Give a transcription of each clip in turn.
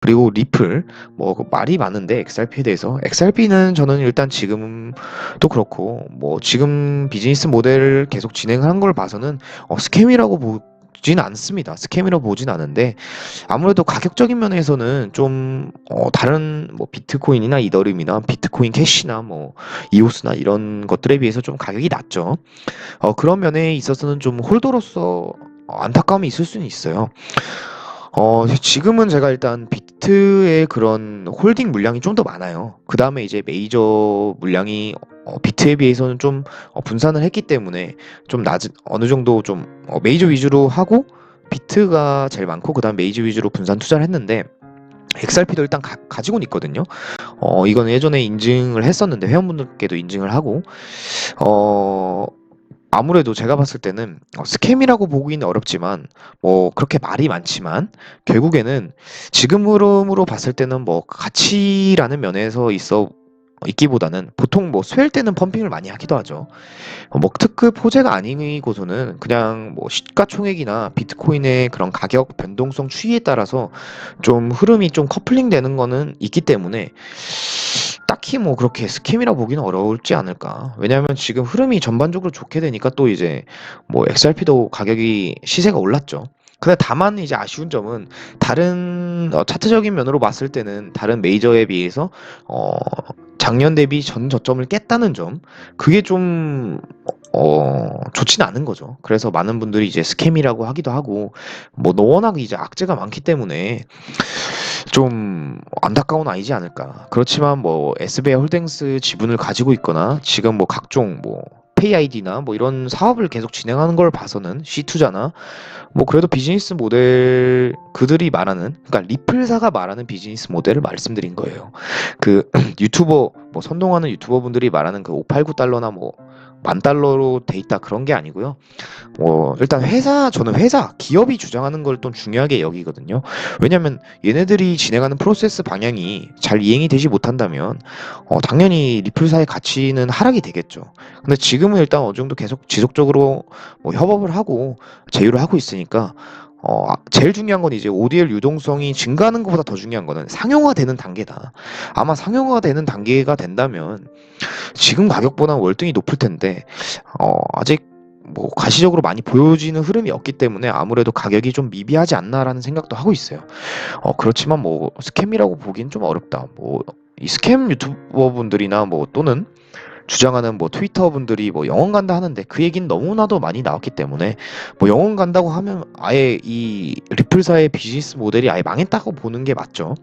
그리고 리플 뭐그 말이 많은데 XRP에 대해서 XRP는 저는 일단 지금도 그렇고 뭐 지금 비즈니스 모델을 계속 진행하는 걸 봐서는 어, 스캠이라고 보진 않습니다. 스캠이라고 보진 않은데 아무래도 가격적인 면에서는 좀 어, 다른 뭐 비트코인이나 이더리움이나 비트코인 캐시나 뭐 이오스나 이런 것들에 비해서 좀 가격이 낮죠. 어, 그런 면에 있어서는 좀 홀더로서 어, 안타까움이 있을 수는 있어요. 어, 지금은 제가 일단 비트의 그런 홀딩 물량이 좀 더 많아요. 그 다음에 이제 메이저 물량이 어, 비트에 비해서는 좀 어, 분산을 했기 때문에 좀 낮은, 어느 정도 좀 어, 메이저 위주로 하고 비트가 제일 많고 그 다음 메이저 위주로 분산 투자를 했는데 XRP도 일단 가, 가지고는 있거든요. 어, 이건 예전에 인증을 했었는데 회원분들께도 인증을 하고 어, 아무래도 제가 봤을 때는 어, 스캠이라고 보기는 어렵지만 뭐 그렇게 말이 많지만 결국에는 지금 흐름으로 봤을 때는 뭐 가치라는 면에서 있어 있기보다는 보통 뭐 쇠일 때는 펌핑을 많이 하기도 하죠. 어, 뭐 특급 호재가 아니고서는 그냥 뭐 시가총액이나 비트코인의 그런 가격 변동성 추이에 따라서 좀 흐름이 좀 커플링 되는 거는 있기 때문에 딱히 뭐 그렇게 스캠이라 보기는 어려울지 않을까. 왜냐하면 지금 흐름이 전반적으로 좋게 되니까 또 이제 뭐 XRP도 가격이 시세가 올랐죠. 근데 다만 이제 아쉬운 점은 다른 어, 차트적인 면으로 봤을 때는 다른 메이저에 비해서 어, 작년 대비 전 저점을 깼다는 점 그게 좀 어, 좋지는 않은 거죠. 그래서 많은 분들이 이제 스캠이라고 하기도 하고 뭐 워낙 이제 악재가 많기 때문에 좀 안타까운 아이지 않을까. 그렇지만 뭐 SBI 홀딩스 지분을 가지고 있거나 지금 뭐 각종 뭐 아이디나 뭐 이런 사업을 계속 진행하는 걸 봐서는 C 투자나 뭐 그래도 비즈니스 모델 그들이 말하는 그러니까 리플사가 말하는 비즈니스 모델을 말씀드린 거예요. 그 유튜버 뭐 선동하는 유튜버 분들이 말하는 그 589 달러나 뭐 만 달러로 돼 있다 그런 게 아니고요. 뭐 일단 회사 저는 회사 기업이 주장하는 걸좀 중요하게 여기거든요. 왜냐면 얘네들이 진행하는 프로세스 방향이 잘 이행이 되지 못한다면 어, 당연히 리플사의 가치는 하락이 되겠죠. 근데 지금은 일단 어느 정도 계속 지속적으로 뭐 협업을 하고 제휴를 하고 있으니까 어, 아, 제일 중요한 건 이제 ODL 유동성이 증가하는 것보다 더 중요한 거는 상용화되는 단계다. 아마 상용화되는 단계가 된다면 지금 가격보다 월등히 높을 텐데 어, 아직 뭐 가시적으로 많이 보여지는 흐름이 없기 때문에 아무래도 가격이 좀 미비하지 않나라는 생각도 하고 있어요. 어, 그렇지만 뭐 스캠이라고 보기는 좀 어렵다. 뭐 이 스캠 유튜버 분들이나 뭐 또는 주장하는 뭐 트위터 분들이 뭐 영원 간다 하는데 그 얘기는 너무나도 많이 나왔기 때문에 뭐 영원 간다고 하면 아예 이 리플사의 비즈니스 모델이 아예 망했다고 보는 게 맞죠.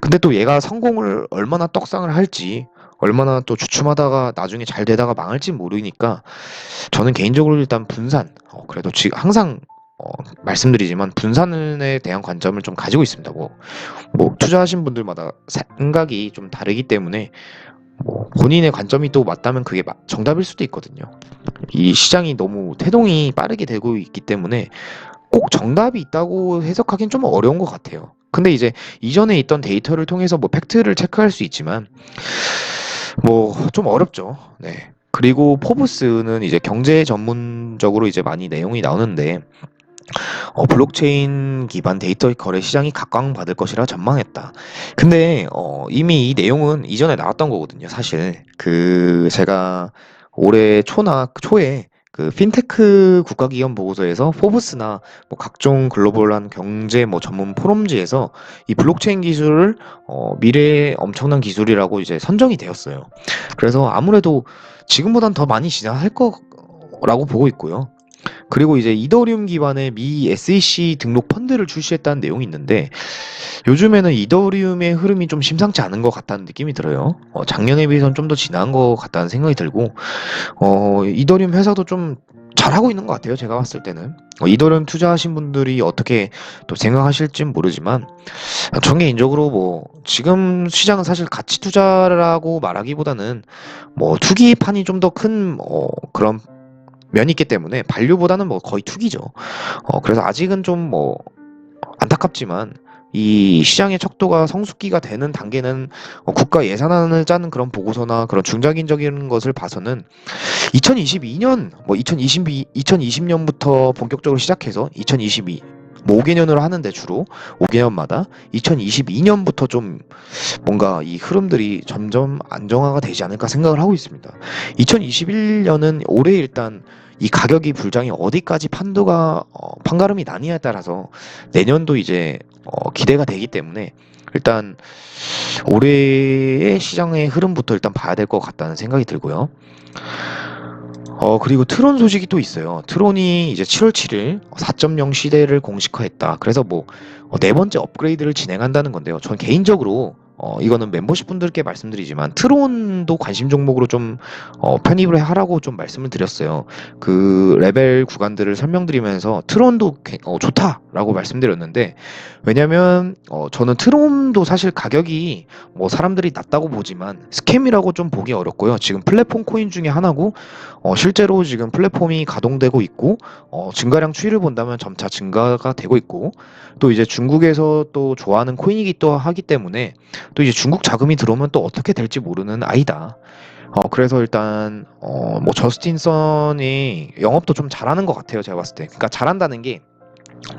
근데 또 얘가 성공을 얼마나 떡상을 할지 얼마나 또 주춤하다가 나중에 잘 되다가 망할지 모르니까 저는 개인적으로 일단 분산 어, 그래도 지금 항상 어, 말씀드리지만 분산에 대한 관점을 좀 가지고 있습니다. 뭐, 뭐 투자하신 분들마다 생각이 좀 다르기 때문에 뭐 본인의 관점이 또 맞다면 그게 마- 정답일 수도 있거든요. 이 시장이 너무 태동이 빠르게 되고 있기 때문에 꼭 정답이 있다고 해석하기는 좀 어려운 것 같아요. 근데 이제 이전에 있던 데이터를 통해서 뭐 팩트를 체크할 수 있지만 뭐 좀 어렵죠. 네. 그리고 포브스는 이제 경제 전문적으로 이제 많이 내용이 나오는데 어, 블록체인 기반 데이터 거래 시장이 각광받을 것이라 전망했다. 근데 어, 이미 이 내용은 이전에 나왔던 거거든요. 사실 그 제가 올해 초나 초에 그 핀테크 국가기업 보고서에서 포브스나 뭐 각종 글로벌한 경제 뭐 전문 포럼지에서 이 블록체인 기술을 어, 미래의 엄청난 기술이라고 이제 선정이 되었어요. 그래서 아무래도 지금보단 더 많이 진화할 거라고 보고 있고요. 그리고 이제 이더리움 기반의 미 SEC 등록 펀드를 출시했다는 내용이 있는데 요즘에는 이더리움의 흐름이 좀 심상치 않은 것 같다는 느낌이 들어요. 어, 작년에 비해서는 좀더 진한 것 같다는 생각이 들고 어, 이더리움 회사도 좀 잘하고 있는 것 같아요. 제가 봤을 때는 어, 이더리움 투자하신 분들이 어떻게 또 생각하실진 모르지만 전 개인적으로 뭐 지금 시장은 사실 가치 투자라고 말하기보다는 뭐 투기판이 좀 더 큰 어, 그런 면이 있기 때문에 반류보다는 뭐 거의 투기죠. 어, 그래서 아직은 좀 뭐 안타깝지만 이 시장의 척도가 성숙기가 되는 단계는 어, 국가 예산안을 짜는 그런 보고서나 그런 중장기적인 것을 봐서는 2022년 뭐 2022, 2020년부터 본격적으로 시작해서 2022 뭐 5개년으로 하는데 주로 5개년마다 2022년부터 좀 뭔가 이 흐름들이 점점 안정화가 되지 않을까 생각을 하고 있습니다. 2021년은 올해 일단 이 가격이 불장이 어디까지 판도가 어, 판가름이 나뉘냐에 따라서 내년도 이제 어, 기대가 되기 때문에 일단 올해의 시장의 흐름부터 일단 봐야 될 것 같다는 생각이 들고요. 어, 그리고 트론 소식이 또 있어요. 트론이 이제 7월 7일 4.0 시대를 공식화했다. 그래서 뭐, 어, 네 번째 업그레이드를 진행한다는 건데요. 전 개인적으로, 어, 이거는 membership 분들께 말씀드리지만, 트론도 관심 종목으로 좀, 어, 편입을 하라고 좀 말씀을 드렸어요. 그 레벨 구간들을 설명드리면서, 트론도 개- 어, 좋다라고 말씀드렸는데, 왜냐면, 어, 저는 트론도 사실 가격이 뭐 사람들이 낮다고 보지만, 스캠이라고 좀 보기 어렵고요. 지금 플랫폼 코인 중에 하나고, 어, 실제로 지금 플랫폼이 가동되고 있고, 어, 증가량 추이를 본다면 점차 증가가 되고 있고, 또 이제 중국에서 또 좋아하는 코인이기 또 하기 때문에, 또 이제 중국 자금이 들어오면 또 어떻게 될지 모르는 아이다. 어, 그래서 일단, 어, 뭐, 저스틴 선이 영업도 좀 잘하는 것 같아요, 제가 봤을 때. 그러니까 잘한다는 게,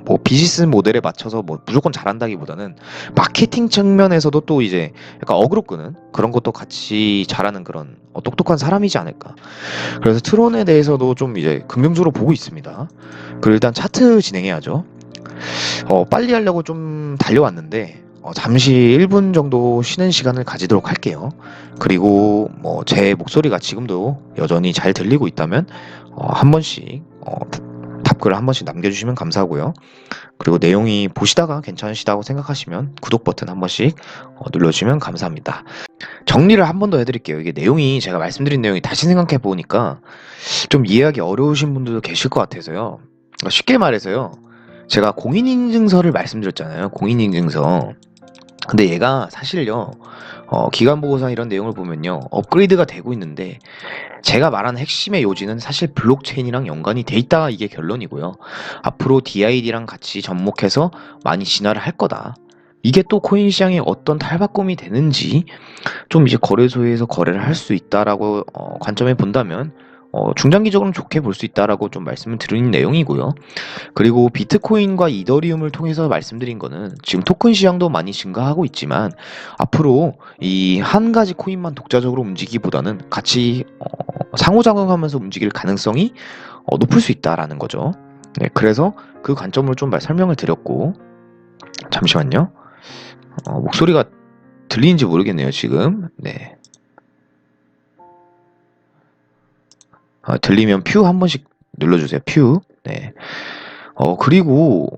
뭐, 비즈니스 모델에 맞춰서 뭐, 무조건 잘한다기보다는, 마케팅 측면에서도 또 이제, 약간 어그로 끄는 그런 것도 같이 잘하는 그런, 어, 똑똑한 사람이지 않을까. 그래서 트론에 대해서도 좀 이제 긍정적으로 보고 있습니다. 그리고 일단 차트 진행해야죠. 어, 빨리 하려고 좀 달려왔는데, 어, 잠시 1분 정도 쉬는 시간을 가지도록 할게요. 그리고 뭐 제 목소리가 지금도 여전히 잘 들리고 있다면, 어, 한 번씩, 어, 답글을 한 번씩 남겨주시면 감사하고요. 그리고 내용이 보시다가 괜찮으시다고 생각하시면 구독 버튼 한 번씩 어, 눌러주시면 감사합니다. 정리를 한 번 더 해드릴게요. 이게 내용이 제가 말씀드린 내용이 다시 생각해 보니까 좀 이해하기 어려우신 분들도 계실 것 같아서요. 쉽게 말해서요. 제가 공인인증서를 말씀드렸잖아요. 공인인증서. 근데 얘가 사실요. 어, 기간 보고서 이런 내용을 보면요. 업그레이드가 되고 있는데 제가 말하는 핵심의 요지는 사실 블록체인이랑 연관이 돼 있다 이게 결론이고요. 앞으로 DID랑 같이 접목해서 많이 진화를 할 거다. 이게 또 코인 시장에 어떤 탈바꿈이 되는지 좀 이제 거래소에서 거래를 할 수 있다라고 어, 관점에 본다면 어, 중장기적으로는 좋게 볼 수 있다라고 좀 말씀을 드린 내용이고요. 그리고 비트코인과 이더리움을 통해서 말씀드린 거는 지금 토큰 시장도 많이 증가하고 있지만 앞으로 이 한 가지 코인만 독자적으로 움직이기보다는 같이 어, 상호작용하면서 움직일 가능성이 어, 높을 수 있다라는 거죠. 네, 그래서 그 관점을 좀 말- 설명을 드렸고 잠시만요. 어, 목소리가 들리는지 모르겠네요, 지금. 네. 아, 들리면 퓨 한 번씩 눌러주세요. 퓨. 네. 어, 그리고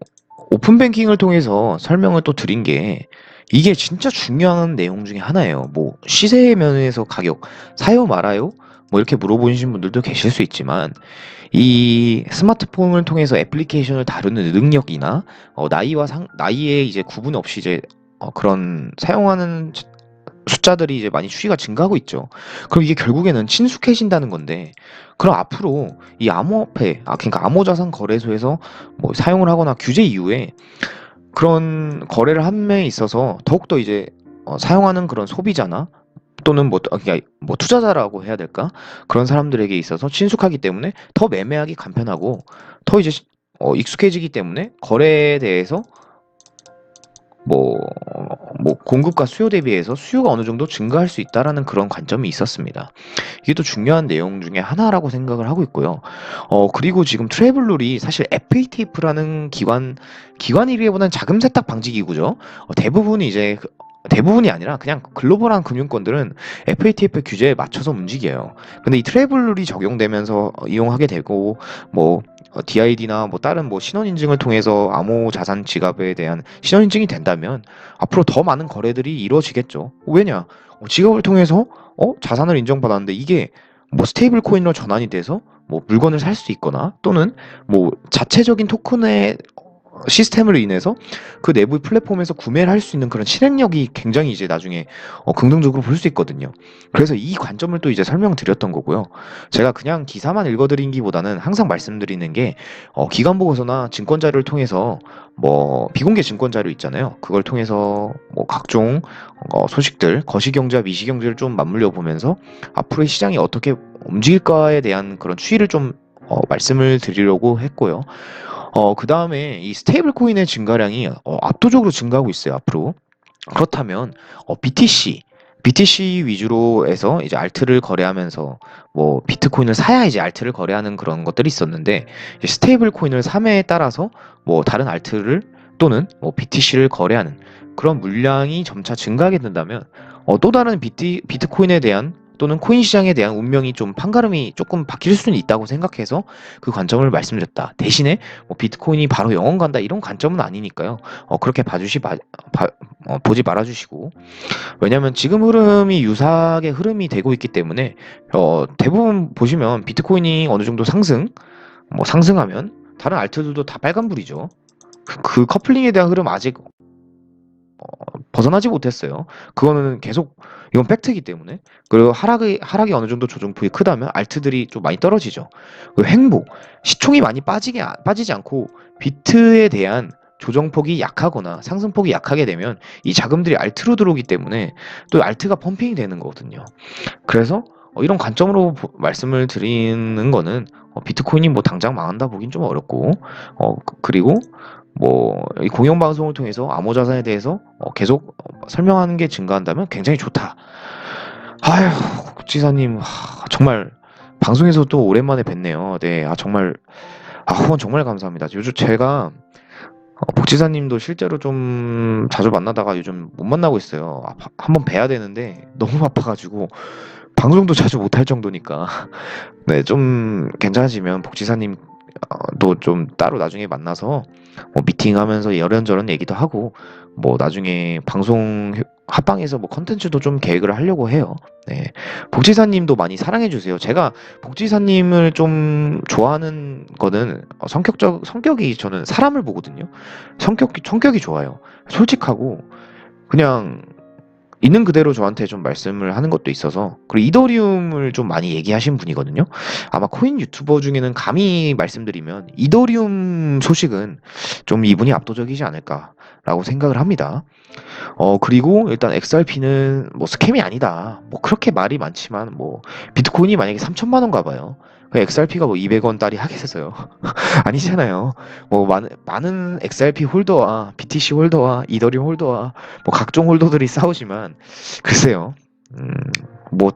오픈 뱅킹을 통해서 설명을 또 드린 게 이게 진짜 중요한 내용 중에 하나예요. 뭐 시세 면에서 가격 사요 말아요? 뭐 이렇게 물어보신 분들도 계실 수 있지만 이 스마트폰을 통해서 애플리케이션을 다루는 능력이나 어, 나이와 상, 나이에 이제 구분 없이 이제 어, 그런 사용하는 숫자들이 이제 많이 추이가 증가하고 있죠. 그럼 이게 결국에는 친숙해진다는 건데, 그럼 앞으로 이 암호화폐, 아, 그러니까 암호자산 거래소에서 뭐 사용을 하거나 규제 이후에 그런 거래를 함에 있어서 더욱더 이제 어, 사용하는 그런 소비자나 또는 뭐, 어, 그러니까 뭐 투자자라고 해야 될까? 그런 사람들에게 있어서 친숙하기 때문에 더 매매하기 간편하고 더 이제 시- 어, 익숙해지기 때문에 거래에 대해서 뭐, 뭐 공급과 수요 대비해서 수요가 어느 정도 증가할 수 있다라는 그런 관점이 있었습니다. 이게 또 중요한 내용 중에 하나라고 생각을 하고 있고요. 어 그리고 지금 트래블룰이 사실 FATF라는 기관 기관이기보다는 자금 세탁 방지 기구죠. 어, 대부분이 이제 그- 대부분이 아니라 그냥 글로벌한 금융권들은 FATF 규제에 맞춰서 움직여요. 근데 이 트래블룰이 적용되면서 어, 이용하게 되고 뭐 DID나 뭐 다른 뭐 신원 인증을 통해서 암호 자산 지갑에 대한 신원 인증이 된다면 앞으로 더 많은 거래들이 이루어지겠죠. 왜냐? 어, 지갑을 통해서 어 자산을 인정받았는데 이게 뭐 스테이블 코인으로 전환이 돼서 뭐 물건을 살 수 있거나 또는 뭐 자체적인 토큰의 시스템으로 인해서 그 내부 플랫폼에서 구매를 할 수 있는 그런 실행력이 굉장히 이제 나중에 어, 긍정적으로 볼 수 있거든요. 그래서 이 관점을 또 이제 설명드렸던 거고요. 제가 그냥 기사만 읽어드린기보다는 항상 말씀드리는 게 어, 기관 보고서나 증권 자료를 통해서 뭐 비공개 증권 자료 있잖아요. 그걸 통해서 뭐 각종 어, 소식들, 거시경제와 미시경제를 좀 맞물려 보면서 앞으로의 시장이 어떻게 움직일까에 대한 그런 추이를 좀 어, 말씀을 드리려고 했고요. 어, 그 다음에 이 스테이블 코인의 증가량이 어, 압도적으로 증가하고 있어요, 앞으로. 그렇다면, 어, BTC, BTC 위주로 해서 이제 알트를 거래하면서 뭐 비트코인을 사야 이제 알트를 거래하는 그런 것들이 있었는데 스테이블 코인을 삼에 따라서 뭐 다른 알트를 또는 뭐 BTC를 거래하는 그런 물량이 점차 증가하게 된다면 어, 또 다른 비트, 비트코인에 대한 또는 코인 시장에 대한 운명이 좀 판가름이 조금 바뀔 수는 있다고 생각해서 그 관점을 말씀드렸다. 대신에 뭐 비트코인이 바로 영원 간다 이런 관점은 아니니까요. 어, 그렇게 봐주시 봐, 봐- 어, 보지 말아주시고 왜냐하면 지금 흐름이 유사하게 흐름이 되고 있기 때문에 어, 대부분 보시면 비트코인이 어느 정도 상승 뭐 상승하면 다른 알트들도 다 빨간불이죠. 그, 그 커플링에 대한 흐름 아직 어, 벗어나지 못했어요. 그거는 계속 이건 팩트이기 때문에 그리고 하락이 하락이 어느 정도 조정폭이 크다면 알트들이 좀 많이 떨어지죠. 그리고 횡보 시총이 많이 빠지게 아- 빠지지 않고 비트에 대한 조정폭이 약하거나 상승폭이 약하게 되면 이 자금들이 알트로 들어오기 때문에 또 알트가 펌핑이 되는 거거든요. 그래서 어, 이런 관점으로 보- 말씀을 드리는 거는 어, 비트코인이 뭐 당장 망한다 보긴 좀 어렵고 어, 그- 그리고 뭐 이 공영 방송을 통해서 암호 자산에 대해서 어, 계속 어, 설명하는 게 증가한다면 굉장히 좋다. 아휴 국지사님 하, 정말 방송에서 또 오랜만에 뵀네요. 네, 아 정말 아 후원 정말 감사합니다. 요즘 제가 어, 복지사님도 실제로 좀 자주 만나다가 요즘 못 만나고 있어요. 아, 바- 한번 뵈야 되는데 너무 바빠가지고 방송도 자주 못할 정도니까 네, 좀 괜찮아지면 복지사님 어, 또좀 따로 나중에 만나서 뭐 미팅하면서 이런저런 얘기도 하고 뭐 나중에 방송 효- 합방에서 뭐 컨텐츠도 좀 계획을 하려고 해요. 네. 복지사님도 많이 사랑해 주세요. 제가 복지사님을 좀 좋아하는 거는 어, 성격적 성격이 저는 사람을 보거든요. 성격이 성격이 좋아요. 솔직하고 그냥 있는 그대로 저한테 좀 말씀을 하는 것도 있어서 그리고 이더리움을 좀 많이 얘기하신 분이거든요. 아마 코인 유튜버 중에는 감히 말씀드리면 이더리움 소식은 좀 이분이 압도적이지 않을까 라고 생각을 합니다. 어 그리고 일단 XRP는 뭐 스캠이 아니다. 뭐 그렇게 말이 많지만 뭐 비트코인이 만약에 3천만 원 가봐요. 그 XRP가 뭐 200원 딸이 하겠어요. 아니잖아요. 뭐 많은 많은 XRP 홀더와 BTC 홀더와 이더리움 홀더와 뭐 각종 홀더들이 싸우지만 글쎄요. 음, 뭐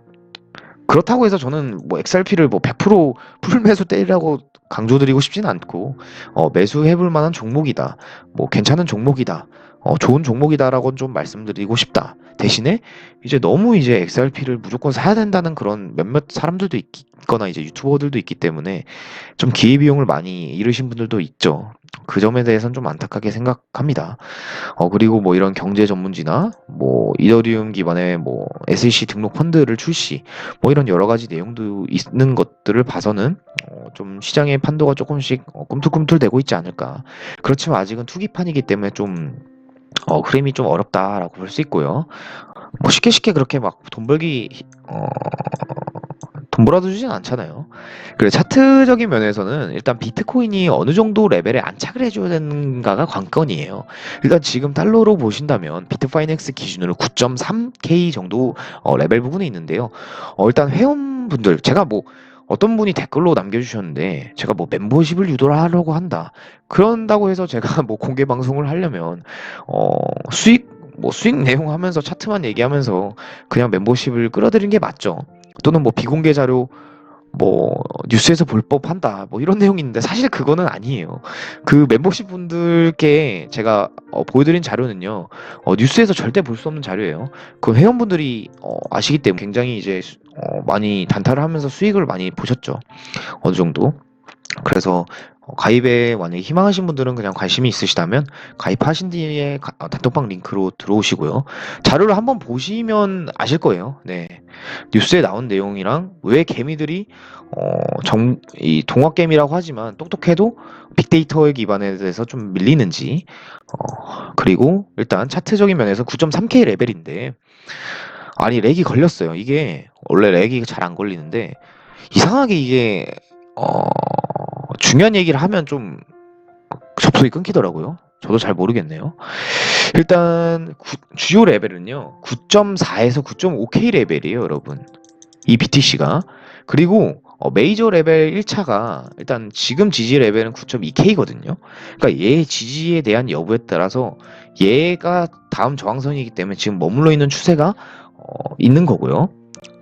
그렇다고 해서 저는 뭐 XRP를 뭐 100% 풀매수 때리라고 강조드리고 싶지는 않고 어, 매수해볼 만한 종목이다. 뭐 괜찮은 종목이다. 어, 좋은 종목이다라고 좀 말씀드리고 싶다. 대신에 이제 너무 이제 XRP를 무조건 사야 된다는 그런 몇몇 사람들도 있, 있거나 이제 유튜버들도 있기 때문에 좀 기회비용을 많이 잃으신 분들도 있죠. 그 점에 대해서는 좀 안타깝게 생각합니다. 어, 그리고 뭐 이런 경제 전문지나 뭐 이더리움 기반의 뭐 SEC 등록 펀드를 출시 뭐 이런 여러 가지 내용도 있는 것들을 봐서는 어, 좀 시장의 판도가 조금씩 어, 꿈틀꿈틀 되고 있지 않을까. 그렇지만 아직은 투기판이기 때문에 좀 어, 흐름이 좀 어렵다라고 볼 수 있고요. 뭐 쉽게 쉽게 그렇게 막 돈 벌기 어, 돈 벌어주진 않잖아요. 그래 차트적인 면에서는 일단 비트코인이 어느 정도 레벨에 안착을 해줘야 되는가가 관건이에요. 일단 지금 달러로 보신다면 비트파이넥스 기준으로 9.3K 정도 어, 레벨 부분에 있는데요. 어, 일단 회원분들 제가 뭐 어떤 분이 댓글로 남겨주셨는데 제가 뭐 멤버십을 유도를 하려고 한다. 그런다고 해서 제가 뭐 공개 방송을 하려면 어, 수익 뭐 수익 내용 하면서 차트만 얘기하면서 그냥 멤버십을 끌어들이는 게 맞죠. 또는 뭐 비공개 자료 뭐 뉴스에서 볼 법한다 뭐 이런 내용인데 사실 그거는 아니에요. 그 멤버십 분들께 제가 어, 보여드린 자료는요 어, 뉴스에서 절대 볼 수 없는 자료예요. 그 회원분들이 어, 아시기 때문에 굉장히 이제 수- 어, 많이 단타를 하면서 수익을 많이 보셨죠 어느 정도. 그래서 어, 가입에 만약에 희망하신 분들은 그냥 관심이 있으시다면 가입하신 뒤에 가- 어, 단톡방 링크로 들어오시고요. 자료를 한번 보시면 아실 거예요. 네. 뉴스에 나온 내용이랑 왜 개미들이 어, 정, 이 동학개미라고 하지만 똑똑해도 빅데이터에 기반에 대해서 좀 밀리는지 어, 그리고 일단 차트적인 면에서 9.3K 레벨인데 아니 렉이 걸렸어요. 이게 원래 렉이 잘 안 걸리는데 이상하게 이게 어, 중요한 얘기를 하면 좀 접속이 끊기더라고요. 저도 잘 모르겠네요. 일단 구- 주요 레벨은요. 9.4에서 9.5K 레벨이에요, 여러분. 이 BTC가. 그리고 어, 메이저 레벨 1차가 일단 지금 지지 레벨은 9.2K거든요. 그러니까 얘의 지지에 대한 여부에 따라서 얘가 다음 저항선이기 때문에 지금 머물러 있는 추세가 어, 있는 거고요.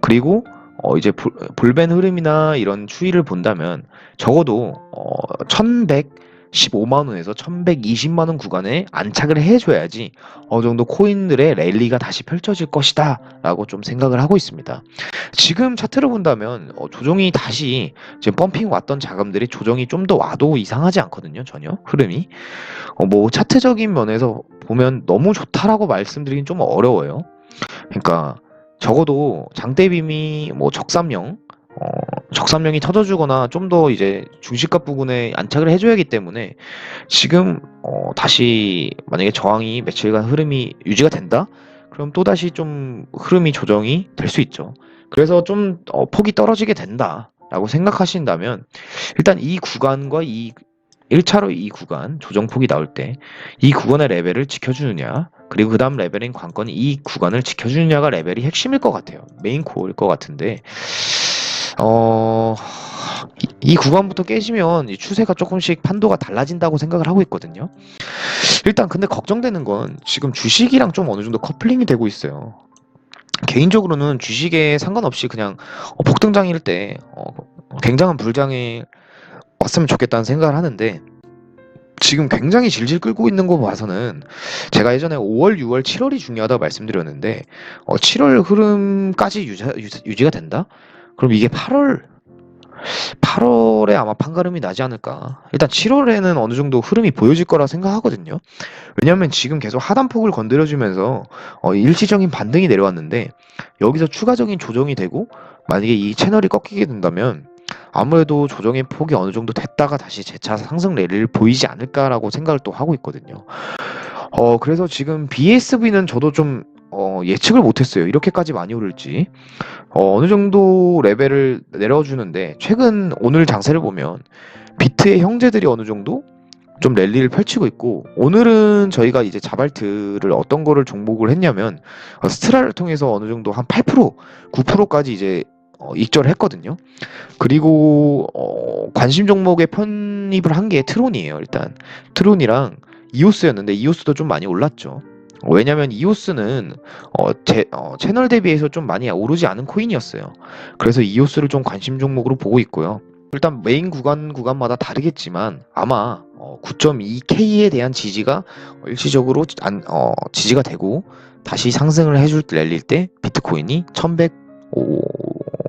그리고 어, 이제 볼, 볼벤 흐름이나 이런 추이를 본다면 적어도 어, 1115만 원에서 1120만 원 구간에 안착을 해줘야지 어느 정도 코인들의 랠리가 다시 펼쳐질 것이다 라고 좀 생각을 하고 있습니다. 지금 차트를 본다면 어, 조정이 다시 지금 펌핑 왔던 자금들이 조정이 좀 더 와도 이상하지 않거든요, 전혀 흐름이. 어, 뭐 차트적인 면에서 보면 너무 좋다라고 말씀드리긴 좀 어려워요. 그러니까 적어도 장대빔이 뭐 적삼령 어, 적삼령이 터져주거나 좀 더 이제 중시값 부분에 안착을 해줘야 하기 때문에 지금 어, 다시 만약에 저항이 며칠간 흐름이 유지가 된다? 그럼 또 다시 좀 흐름이 조정이 될 수 있죠. 그래서 좀 어, 폭이 떨어지게 된다라고 생각하신다면 일단 이 구간과 이 1차로 이 구간 조정폭이 나올 때 이 구간의 레벨을 지켜주느냐 그리고 그 다음 레벨인 관건이 이 구간을 지켜주느냐가 레벨이 핵심일 것 같아요. 메인 코어일 것 같은데 어... 이, 이 구간부터 깨지면 이 추세가 조금씩 판도가 달라진다고 생각을 하고 있거든요. 일단 근데 걱정되는 건 지금 주식이랑 좀 어느 정도 커플링이 되고 있어요. 개인적으로는 주식에 상관없이 그냥 어, 폭등장일 때 어, 굉장한 불장이 왔으면 좋겠다는 생각을 하는데 지금 굉장히 질질 끌고 있는 거 봐서는 제가 예전에 5월, 6월, 7월이 중요하다고 말씀드렸는데 어, 7월 흐름까지 유지, 유지가 된다? 그럼 이게 8월 8월에 아마 판가름이 나지 않을까. 일단 7월에는 어느 정도 흐름이 보여질 거라 생각하거든요. 왜냐면 지금 계속 하단폭을 건드려주면서 어, 일시적인 반등이 내려왔는데 여기서 추가적인 조정이 되고 만약에 이 채널이 꺾이게 된다면 아무래도 조정의 폭이 어느 정도 됐다가 다시 재차 상승 랠리를 보이지 않을까라고 생각을 또 하고 있거든요. 어, 그래서 지금 BSV는 저도 좀 어, 예측을 못했어요. 이렇게까지 많이 오를지. 어, 어느 정도 레벨을 내려주는데 최근 오늘 장세를 보면 비트의 형제들이 어느 정도 좀 랠리를 펼치고 있고 오늘은 저희가 이제 자발트를 어떤 거를 종목을 했냐면 어, 스트라를 통해서 어느 정도 한 8% 9%까지 이제 어, 익절을 했거든요. 그리고 어, 관심 종목에 편입을 한 게 트론이에요. 일단 트론이랑 이오스였는데 이오스도 좀 많이 올랐죠. 왜냐면 이오스는 어, 제, 어, 채널 대비해서 좀 많이 오르지 않은 코인이었어요. 그래서 이오스를 좀 관심 종목으로 보고 있고요. 일단 메인 구간 구간마다 다르겠지만 아마 어, 9.2K에 대한 지지가 일시적으로 안, 어, 지지가 되고 다시 상승을 해줄 랠릴 때 비트코인이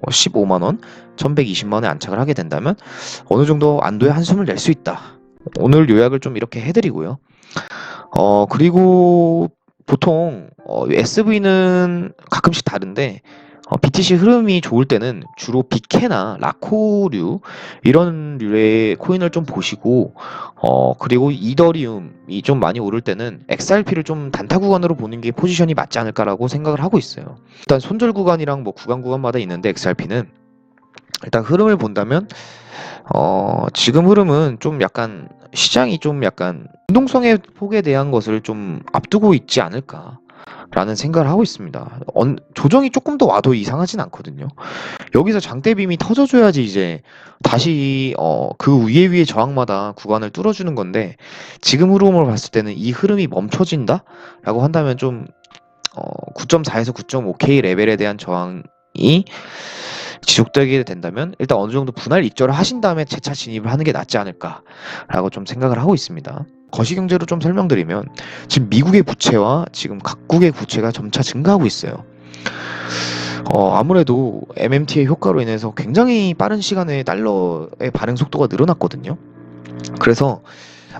1115만 원, 1120만 원에 안착을 하게 된다면 어느 정도 안도의 한숨을 낼 수 있다. 오늘 요약을 좀 이렇게 해드리고요. 어 그리고 보통 어, SV는 가끔씩 다른데 어, BTC 흐름이 좋을 때는 주로 비케나 라코류 이런 류의 코인을 좀 보시고 어 그리고 이더리움이 좀 많이 오를 때는 XRP를 좀 단타 구간으로 보는 게 포지션이 맞지 않을까라고 생각을 하고 있어요. 일단 손절 구간이랑 뭐 구간 구간마다 있는데 XRP는 일단 흐름을 본다면 어 지금 흐름은 좀 약간 시장이 좀 약간 운동성의 폭에 대한 것을 좀 앞두고 있지 않을까 라는 생각을 하고 있습니다. 언, 조정이 조금 더 와도 이상하진 않거든요. 여기서 장대빔이 터져줘야지 이제 다시 어, 그 위에 위에 저항마다 구간을 뚫어주는 건데 지금 흐름을 봤을 때는 이 흐름이 멈춰진다 라고 한다면 좀 어, 9.4에서 9.5K 레벨에 대한 저항이 지속되게 된다면 일단 어느 정도 분할 입절을 하신 다음에 재차 진입을 하는 게 낫지 않을까라고 좀 생각을 하고 있습니다. 거시경제로 좀 설명드리면 지금 미국의 부채와 지금 각국의 부채가 점차 증가하고 있어요. 어, 아무래도 MMT의 효과로 인해서 굉장히 빠른 시간에 달러의 발행 속도가 늘어났거든요. 그래서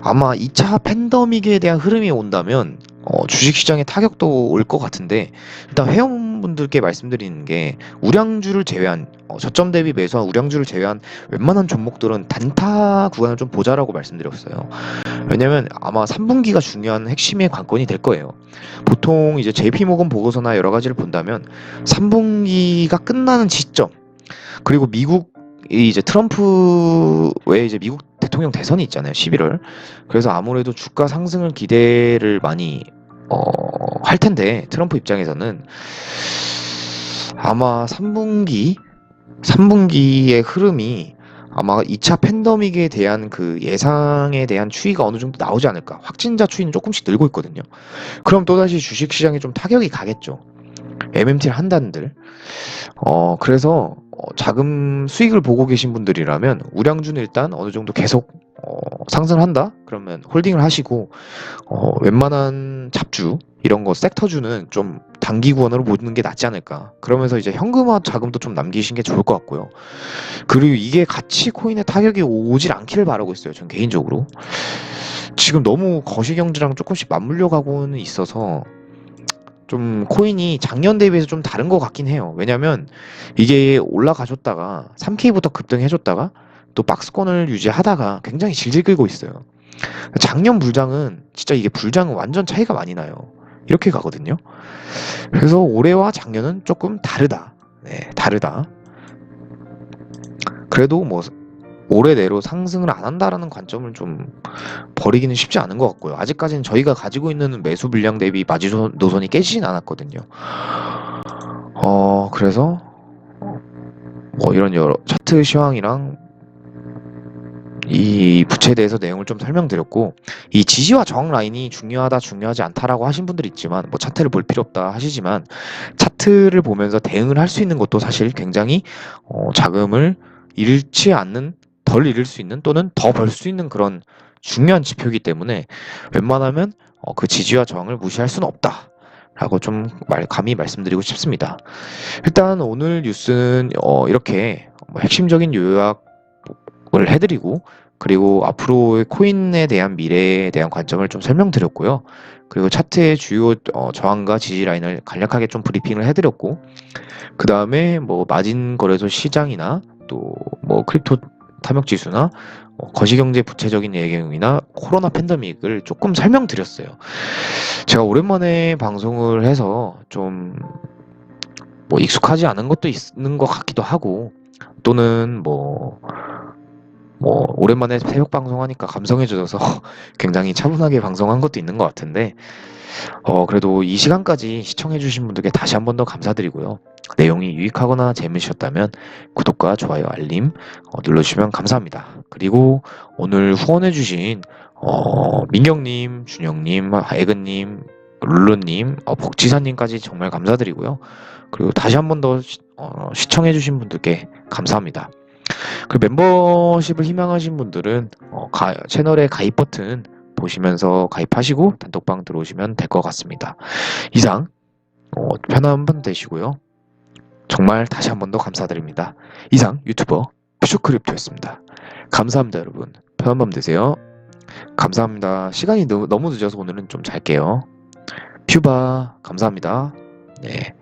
아마 2차 팬더믹에 대한 흐름이 온다면 어, 주식시장에 타격도 올 것 같은데 일단 회원 분들께 말씀드리는 게 우량주를 제외한 어, 저점 대비 매수한 우량주를 제외한 웬만한 종목들은 단타 구간을 좀 보자라고 말씀드렸어요. 왜냐면 아마 3분기가 중요한 핵심의 관건이 될 거예요. 보통 이제 JP모건 보고서나 여러 가지를 본다면 3분기가 끝나는 시점 그리고 미국 이 이제 트럼프의 이제 미국 대통령 대선이 있잖아요. 11월. 그래서 아무래도 주가 상승을 기대를 많이 어, 할 텐데 트럼프 입장에서는 아마 3분기 3분기의 흐름이 아마 2차 팬데믹에 대한 그 예상에 대한 추이가 어느 정도 나오지 않을까. 확진자 추이는 조금씩 늘고 있거든요. 그럼 또다시 주식 시장에 좀 타격이 가겠죠. MMT를 한다는들. 어, 그래서 어, 자금 수익을 보고 계신 분들이라면 우량주는 일단 어느 정도 계속 어, 상승한다? 그러면 홀딩을 하시고 어, 웬만한 잡주 이런 거 섹터주는 좀 단기 구원으로 보는 게 낫지 않을까. 그러면서 이제 현금화 자금도 좀 남기신 게 좋을 것 같고요. 그리고 이게 같이 코인에 타격이 오질 않기를 바라고 있어요. 전 개인적으로. 지금 너무 거시경제랑 조금씩 맞물려 가고는 있어서 좀 코인이 작년 대비해서 좀 다른 것 같긴 해요. 왜냐면 이게 올라가줬다가 3K부터 급등해줬다가 또 박스권을 유지하다가 굉장히 질질 끌고 있어요. 작년 불장은 진짜 이게 불장은 완전 차이가 많이 나요. 이렇게 가거든요. 그래서 올해와 작년은 조금 다르다. 네, 다르다. 그래도 뭐 올해 내로 상승을 안 한다라는 관점을 좀 버리기는 쉽지 않은 것 같고요. 아직까지는 저희가 가지고 있는 매수 물량 대비 마지 노선이 깨지진 않았거든요. 어, 그래서 뭐 이런 여러 차트 시황이랑 이 부채에 대해서 내용을 좀 설명드렸고 이 지지와 저항 라인이 중요하다 중요하지 않다라고 하신 분들 있지만 뭐 차트를 볼 필요 없다 하시지만 차트를 보면서 대응을 할 수 있는 것도 사실 굉장히 어, 자금을 잃지 않는 덜 잃을 수 있는 또는 더 벌 수 있는 그런 중요한 지표이기 때문에 웬만하면 어, 그 지지와 저항을 무시할 수는 없다. 라고 좀 말, 감히 말씀드리고 싶습니다. 일단 오늘 뉴스는 어, 이렇게 뭐 핵심적인 요약을 해드리고 그리고 앞으로의 코인에 대한 미래에 대한 관점을 좀 설명드렸고요. 그리고 차트의 주요 어, 저항과 지지 라인을 간략하게 좀 브리핑을 해드렸고 그 다음에 뭐 마진 거래소 시장이나 또 뭐 크립토 탐욕 지수나 어, 거시경제 부채적인 예경이나 코로나 팬데믹을 조금 설명드렸어요. 제가 오랜만에 방송을 해서 좀 뭐 익숙하지 않은 것도 있는 것 같기도 하고 또는 뭐뭐 오랜만에 새벽 방송하니까 감성해져서 굉장히 차분하게 방송한 것도 있는 것 같은데 어 그래도 이 시간까지 시청해주신 분들께 다시 한 번 더 감사드리고요. 내용이 유익하거나 재미있었다면 구독과 좋아요, 알림 어, 눌러주시면 감사합니다. 그리고 오늘 후원해주신 어, 민경님, 준영님, 애근님, 룰루님, 어, 복지사님까지 정말 감사드리고요. 그리고 다시 한 번 더 어, 시청해주신 분들께 감사합니다. 그 멤버십을 희망하신 분들은 어, 가, 채널의 가입 버튼 보시면서 가입하시고 단톡방 들어오시면 될 것 같습니다. 이상 어, 편한 밤 되시고요. 정말 다시 한 번 더 감사드립니다. 이상 유튜버 퓨처크립토였습니다. 감사합니다 여러분. 편한 밤 되세요. 감사합니다. 시간이 너무, 늦어서 오늘은 좀 잘게요. 퓨바 감사합니다. 네.